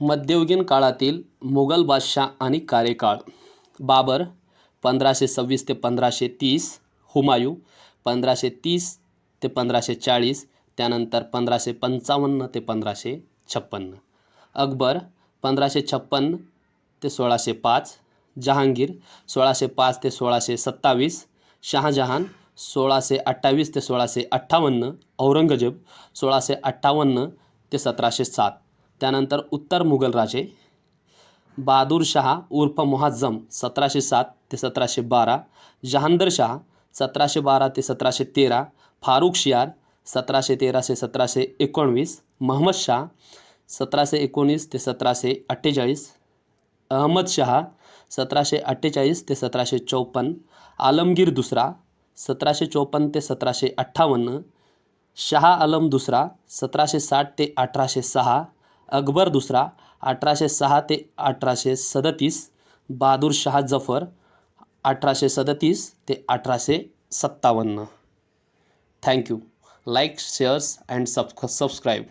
मध्ययुगीन काळातील मुघल बादशाह आणि कार्यकाळ. बाबर पंधराशे सव्वीस ते पंधराशे तीस हुमायू पंधराशे तीस ते पंधराशे चाळीस त्यानंतर पंधराशे पंचावन्न ते पंधराशे छप्पन्न. अकबर पंधराशे छप्पन्न ते सोळाशे पाच जहांगीर सोळाशे पाच ते सोळाशे सत्तावीस शहाजहान सोळाशे अठ्ठावीस ते सोळाशे अठ्ठावन्न औरंगजेब सोळाशे अठ्ठावन्न ते सतराशे सात. त्यानंतर उत्तर मुघल राजे बहादूरशहा उर्फ मुहाज्जम सतराशे सात ते सतराशे बारा जहांदर सतराशे बारा ते सतराशे तेरा फारुख शियार सतराशे तेरा ते सतराशे एकोणवीस महम्मद शाह सतराशे एकोणीस ते सतराशे अठ्ठेचाळीस अहमद शहा सतराशे अठ्ठेचाळीस ते सतराशे चौपन्न आलमगीर दुसरा सतराशे चौपन्न ते सतराशे अठ्ठावन्न शहा आलम दुसरा सतराशे साठ ते अठराशे सहा अकबर दुसरा अठराशे सहा ते अठराशे सदतीस बहादूर शाह जफर अठराशे सदतीस ते अठराशे सत्तावन्न. Thank you like shares and sub subscribe